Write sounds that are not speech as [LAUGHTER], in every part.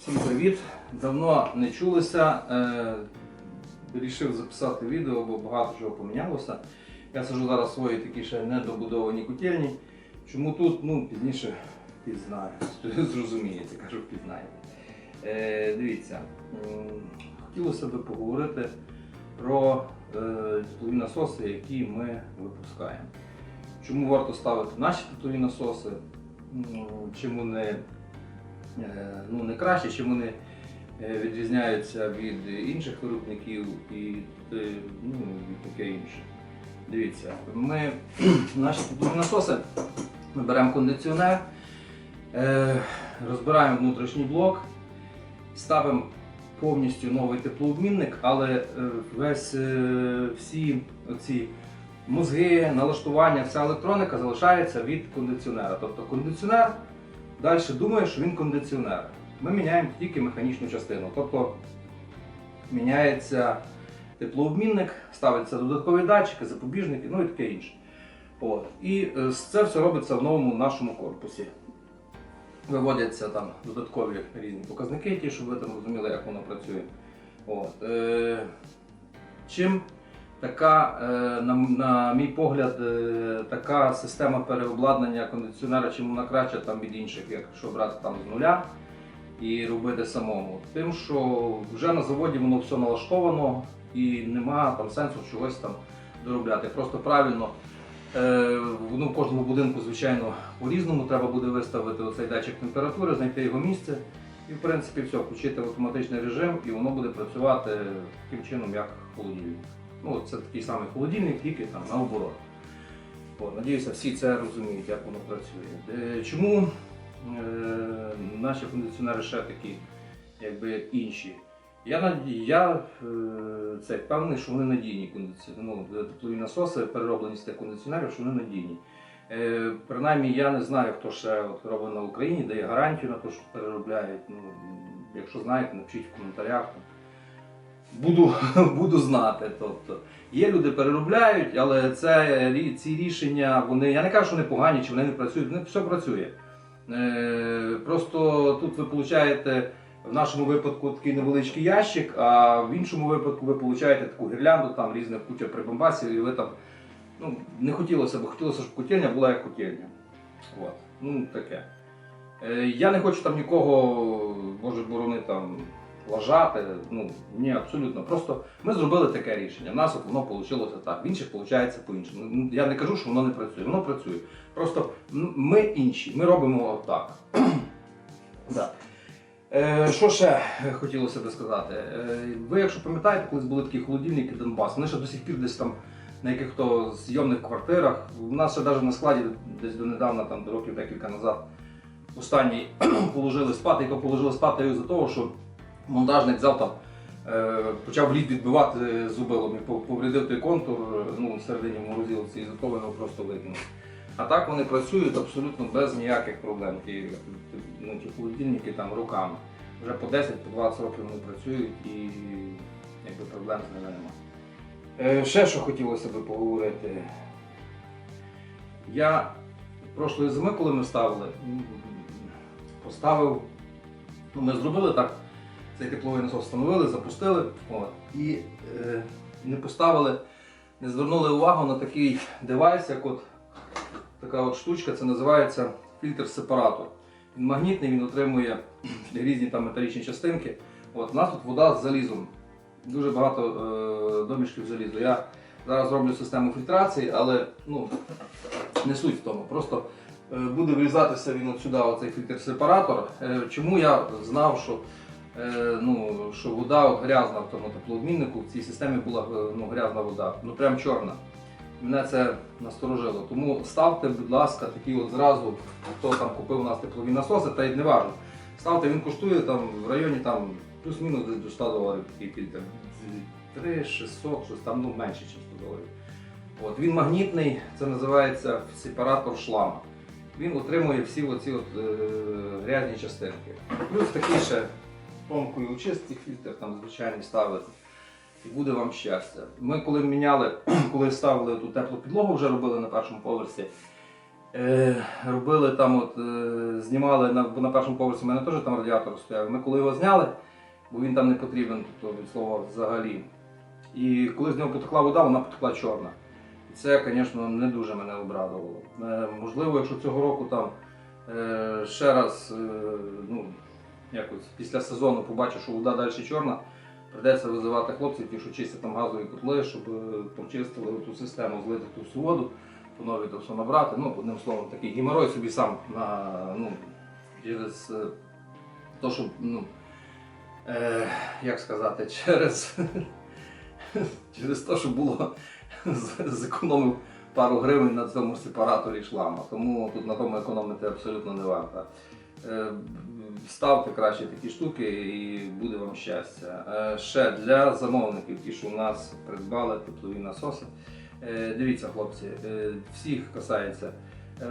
Всім привіт! Давно не чулися. Е, Вирішив записати відео, бо багато чого помінялося. Я сижу зараз в своїй такій ще недобудованій котельні. Чому тут? Ну, пізніше пізнаю. [LAUGHS] Зрозумієте, кажу, пізнаєте. Е, дивіться, хотілося б поговорити про е, теплові насоси, які ми випускаємо. Чому варто ставити наші теплові насоси? М, Чим вони ну, не краще, чим вони е, відрізняються від інших виробників і, е, ну, і таке інше. Дивіться, ми [CLEARS THROAT] наші насоси ми беремо кондиціонер, е, розбираємо внутрішній блок, ставимо повністю новий теплообмінник, але е, весь е, всі оці мозги, налаштування, вся електроніка залишається від кондиціонера. Тобто кондиціонер далі думає, що він кондиціонер. Ми міняємо тільки механічну частину. Тобто міняється теплообмінник, ставиться додаткові датчики, запобіжники, ну і таке інше. От. І е, це все робиться в новому нашому корпусі. Виводяться там додаткові різні показники, ті, щоб ви там розуміли, як воно працює. От. Е, чим така, е, на, мій погляд, е, така система переобладнання кондиціонера, чим краще там від інших, якщо брати там з нуля і робити самому. Тим, що вже на заводі воно все налаштовано і нема там сенсу чогось там доробляти. Просто правильно. Ну, в кожному будинку, звичайно, по-різному треба буде виставити оцей датчик температури, знайти його місце і, в принципі, все, включити в автоматичний режим, і воно буде працювати таким чином, як холодильник. Ну, це такий самий холодильник, тільки там наоборот. От, надіюся, всі це розуміють, як воно працює. Е, чому е, наші кондиціонери ще такі, якби інші? Я, я е, це, впевнений, що вони надійні кондиціонери, ну, теплові насоси, перероблені з тих кондиціонерів, що вони надійні. Е, принаймні, я не знаю, хто ще от робить на Україні, дає гарантію на те, що переробляють. Ну, якщо знаєте, напишіть в коментарях. Буду, [LAUGHS] буду знати. Тобто, є люди переробляють, але це, ці рішення, вони, я не кажу, що вони погані чи вони не працюють, вони все працює. Е, просто тут ви получаєте в нашому випадку такий невеличкий ящик, а в іншому випадку ви получаєте таку гірлянду, там різних куча прибамбасів, і ви там ну, не хотілося б, хотілося, щоб котельня була як котельня. От. Ну, таке. Е, я не хочу там нікого, може борони там лажати. Ну, ні, абсолютно. Просто ми зробили таке рішення. В нас от воно вийшло так, в інших виходить по-іншому. Ну, Я не кажу, що воно не працює, воно працює. Просто ми інші, ми робимо отак. [CLEARS THROAT] да. Е, що ще хотілося би сказати? Е, ви, якщо пам'ятаєте, колись були такі холодильники Донбас, вони ще до сих пір десь там на яких-то зйомних квартирах. У нас ще навіть на складі десь донедавна, там до років декілька назад, останній [CLEARS THROAT] положили спати, його положили спати із-за того, що монтажник взяв там, е, почав лід відбивати зубилом і пов- повредив той контур е, ну, всередині в морозилці, і за того його просто викинув. А так вони працюють абсолютно без ніяких проблем. Ті, ну, ті холодильники там руками. Вже по 10-20 років вони працюють і якби, проблем з ними немає. Е, ще що хотілося би поговорити. Я прошлої зими, коли ми ставили, поставив, ну, ми зробили так, цей тепловий насос встановили, запустили от, і е, не поставили, не звернули увагу на такий девайс, як от така от штучка, це називається фільтр-сепаратор. Він магнітний, він отримує [CLEARS THROAT] різні там металічні частинки. От, у нас тут вода з залізом. Дуже багато е, домішків залізу. Я зараз роблю систему фільтрації, але ну, не суть в тому. Просто е, буде врізатися він от сюди, оцей фільтр-сепаратор. Е, чому я знав, що, ну, що вода грязна в тому теплообміннику, в цій системі була е, ну, грязна вода, ну прям чорна. Мене це насторожило. Тому ставте, будь ласка, такі от зразу, хто там купив у нас теплові насоси, та й не важливо. Ставте, він коштує там в районі там плюс-мінус до 100 доларів такий фільтр. 3 600, щось там ну, менше, ніж 100 доларів. От, він магнітний, це називається сепаратор шлама. Він отримує всі оці от, е, грязні частинки. Плюс такий ще тонкий очистий фільтр, там звичайний ставити. І буде вам щастя. Ми коли міняли, [CLEARS THROAT] коли ставили ту теплу підлогу, вже робили на першому поверсі, Е, робили там, от, е, знімали на, бо на першому поверсі, у мене теж там радіатор стояв. Ми коли його зняли, бо він там не потрібен, тобто від слова взагалі. І коли з нього потекла вода, вона потекла чорна. І це, звісно, не дуже мене обрадувало. Е, можливо, якщо цього року там ще раз, ну, якось після сезону побачу, що вода далі чорна, прийдеться визивати хлопців, ті, що чистять там газові котли, щоб е, почистили ту систему, злити ту всю воду, по новій то все набрати. Ну, одним словом, такий геморой собі сам на, ну, через е, то, що, ну, е, як сказати, через, [LAUGHS] через те, що було зекономив пару гривень на цьому сепараторі шлама. Тому тут на тому економити абсолютно не варто. Ставте краще такі штуки і буде вам щастя. Е, Ще для замовників, ті, що у нас придбали теплові насоси. Е, Дивіться, хлопці, е, всіх касається.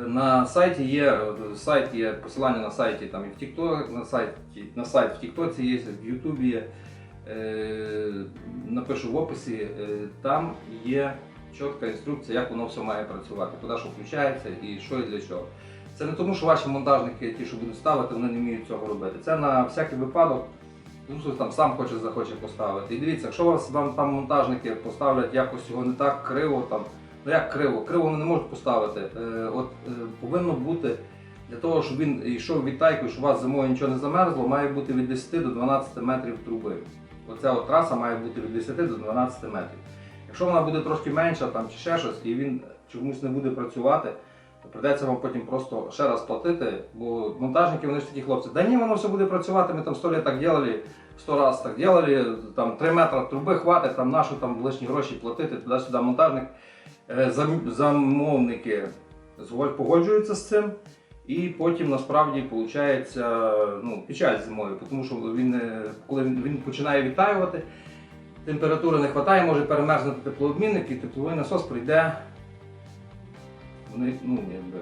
На сайті є сайт є посилання на сайті там і в TikTok, на сайті на сайт в TikTok є, в YouTube є. Напишу в описі, там є чітка інструкція, як воно все має працювати, куди що включається і що і для чого. Це не тому, що ваші монтажники, ті, що будуть ставити, вони не вміють цього робити. Це на всякий випадок, ну, хтось там сам хоче захоче поставити. І дивіться, якщо вас вам там монтажники поставлять якось його не так криво, там, ну як криво, криво вони не можуть поставити. Е, от е, повинно бути для того, щоб він йшов відтайкою, щоб у вас зимою нічого не замерзло, має бути від 10 до 12 метрів труби. Оця от траса має бути від 10 до 12 метрів. Якщо вона буде трошки менша там, чи ще щось, і він чомусь не буде працювати, то прийдеться вам потім просто ще раз платити, бо монтажники вони ж такі хлопці. Да ні, воно все буде працювати, ми там 100 літ так робили, 100 разів так робили, там 3 метри труби хватить, там нашу там лишні гроші платити, туди-сюди монтажник. Е, Замовники погоджуються з цим. І потім насправді виходить ну, печаль зимою, тому що він, коли він починає відтаювати, температури не вистачає, може перемерзнути теплообмінник і тепловий насос прийде вони, ну, якби,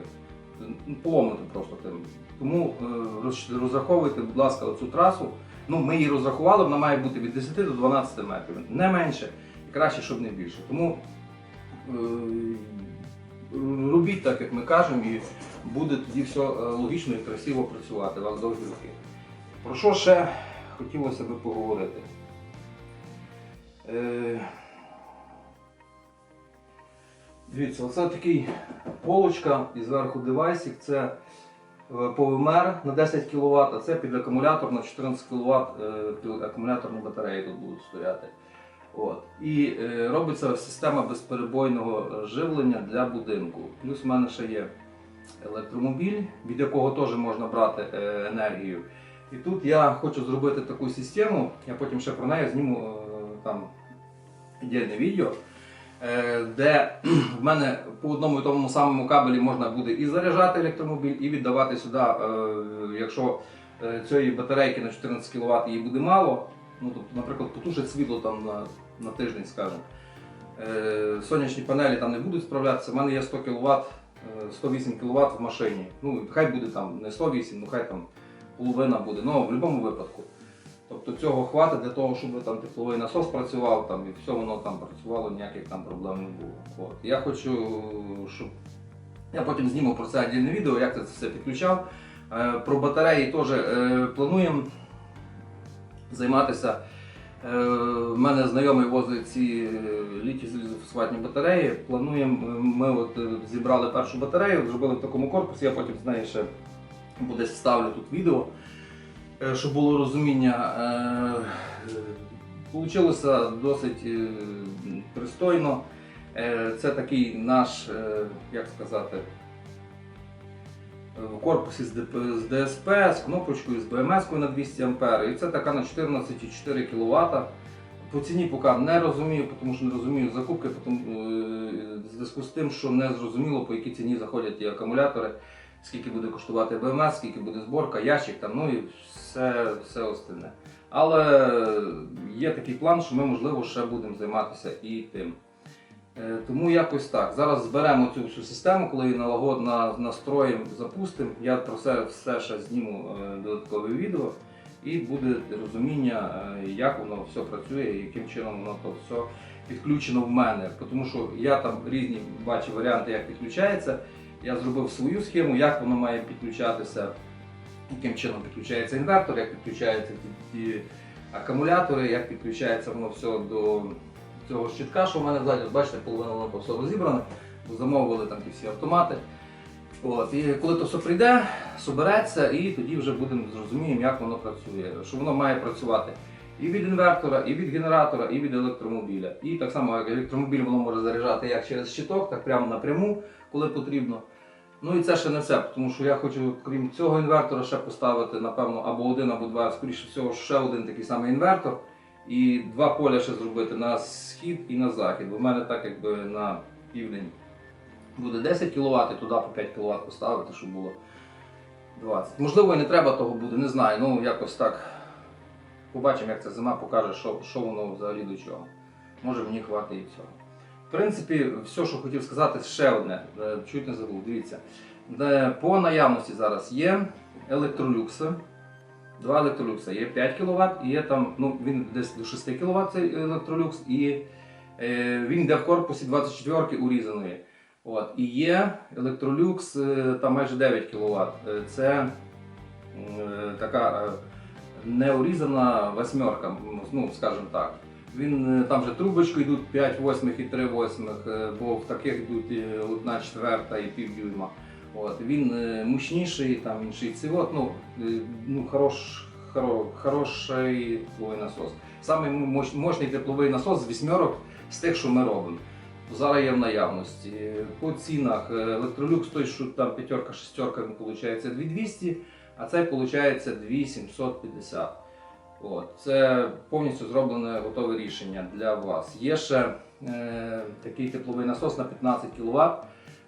ну, просто тим. Тому е, розраховуйте, будь ласка, цю трасу. Ну, ми її розрахували, вона має бути від 10 до 12 метрів. Не менше і краще, щоб не більше. Тому е, робіть так, як ми кажемо, і буде тоді все е, логічно і красиво працювати вам довгі роки. Про що ще хотілося би поговорити? Е, Дивіться, оце такий полочка і зверху девайсик. Це е, повимер на 10 кВт, а це під акумулятор на 14 кВт акумуляторні батареї тут будуть стояти. От. І е, робиться система безперебойного живлення для будинку. Плюс в мене ще є електромобіль, від якого теж можна брати е, енергію. І тут я хочу зробити таку систему, я потім ще про неї зніму е, там віддільне відео, е, де в мене по одному і тому самому кабелі можна буде і заряджати електромобіль, і віддавати сюди, е, якщо е, цієї батарейки на 14 кВт її буде мало, ну, тобто, наприклад, потушить світло там на, на тиждень, скажімо. Е, Сонячні панелі там не будуть справлятися. У мене є 100 кВт, 108 кВт в машині. Ну, хай буде там не 108, ну хай там половина буде. Ну, в будь-якому випадку. Тобто цього хватить для того, щоб там тепловий насос працював там, і все воно там працювало, ніяких там проблем не було. От. Я хочу, щоб я потім зніму про це віддільне відео, як це все підключав. Е, Про батареї теж е, плануємо займатися. Е, В мене знайомий возить ці літі залізофосфатні батареї. Плануємо, е, ми от е, зібрали першу батарею, зробили в такому корпусі, я потім з неї ще буде вставлю тут відео, е, щоб було розуміння. Е, е, досить е, пристойно. Е, Це такий наш, е, як сказати, в корпусі з ДСП, з кнопочкою, з БМС на 200 А. І це така на 14,4 кВт. По ціні поки не розумію, тому що не розумію закупки, тому, е, в зв'язку з тим, що не зрозуміло, по якій ціні заходять ті акумулятори, скільки буде коштувати БМС, скільки буде зборка, ящик там, ну і все, все остальне. Але є такий план, що ми, можливо, ще будемо займатися і тим. Е, Тому якось так. Зараз зберемо цю всю систему, коли її налагод на, настроїмо, запустимо. Я про це все ще зніму е, додаткове відео і буде розуміння, е, як воно все працює і яким чином воно то все підключено в мене. Тому що я там різні бачу варіанти, як підключається. Я зробив свою схему, як воно має підключатися, яким чином підключається інвертор, як підключаються ті, акумулятори, як підключається воно все до цього щитка, що в мене ззаді. Бачите, половина воно все розібране, замовили там ті всі автомати. От, і коли то все прийде, собереться, і тоді вже будемо зрозуміємо, як воно працює. Що воно має працювати і від інвертора, і від генератора, і від електромобіля. І так само як електромобіль воно може заряджати як через щиток, так прямо напряму, коли потрібно. Ну і це ще не все, тому що я хочу, крім цього інвертора, ще поставити, напевно, або один, або два, скоріше всього, ще один такий самий інвертор. І два поля ще зробити на схід і на захід. Бо в мене так якби на південь буде 10 кВт, і туди по 5 кВт поставити, щоб було 20. Можливо, і не треба того буде, не знаю. Ну якось так. Побачимо, як ця зима покаже, що, що воно взагалі до чого. Може мені хватить і цього. В принципі, все, що хотів сказати, ще одне. Е, Чуть не забув. Дивіться. По наявності зараз є електролюкси. Два електролюкси. Є 5 кВт і є там, ну він десь до 6 кВт цей електролюкс, і е, він йде в корпусі 24 урізаної. От. І є електролюкс е, там майже 9 кВт. Е, Це е, така е, неурізана восьмерка, ну скажімо так. Він е, там вже трубочки йдуть 5 восьмих і 3 восьмих, е, бо в таких йдуть і одна четверта і пів дюйма. От, він е, мощніший, там інший цивот, ну, е, ну хорош, хоро, хороший тепловий насос. Самий мощний тепловий насос з вісьмерок з тих, що ми робимо. Зараз є в наявності. По цінах е, електролюкс той, що там п'ятерка, шестерка, виходить 2200, а цей виходить 2750. От. Це повністю зроблене готове рішення для вас. Є ще е, такий тепловий насос на 15 кВт.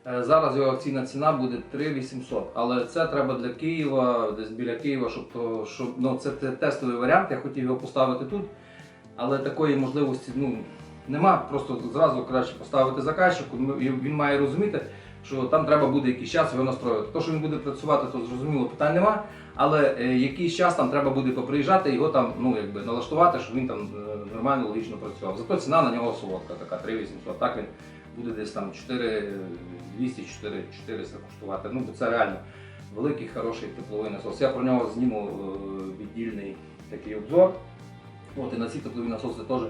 Е, Зараз його акційна ціна буде 3800, але це треба для Києва, десь біля Києва, щоб то, щоб ну це те- тестовий варіант. Я хотів його поставити тут, але такої можливості ну нема. Просто зразу краще поставити заказчику. ну, Він має розуміти, що там треба буде якийсь час його настроювати. То, що він буде працювати, то зрозуміло питань нема. Але е, якийсь час там треба буде поприїжджати, його там ну якби налаштувати, щоб він там е, нормально логічно працював. Зато ціна на нього солодка, така 3800. Так він буде десь там 4 200 4 400 коштувати. Ну бо це реально великий, хороший тепловий насос. Я про нього зніму е, віддільний такий обзор. От і на ці теплові насоси теж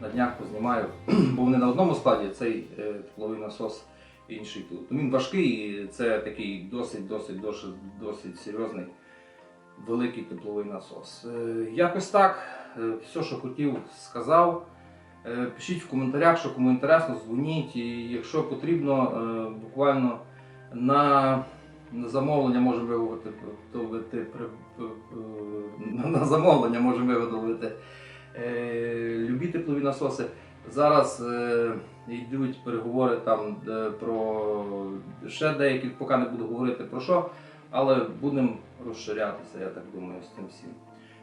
на днях познімаю, [CLEARS THROAT] бо вони на одному складі цей тепловий насос. Інший тут. Він важкий, і це такий досить, досить, досить, досить серйозний великий тепловий насос. Е, Якось так. Е, Все, що хотів, сказав. Е, Пишіть в коментарях, що кому інтересно, дзвоніть. І якщо потрібно, буквально на, замовлення можемо виготовити, на замовлення можемо виготовити любі теплові насоси. Зараз йдуть переговори там про ще деякі, поки не буду говорити про що, але будемо розширятися, я так думаю, з цим всім.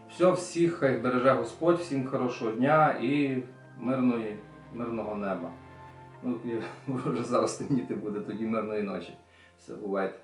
Все, всіх хай береже Господь, всім хорошого дня і мирної, мирного неба. Ну, і Може [LAUGHS] зараз темніти буде, тоді мирної ночі. Все, бувайте.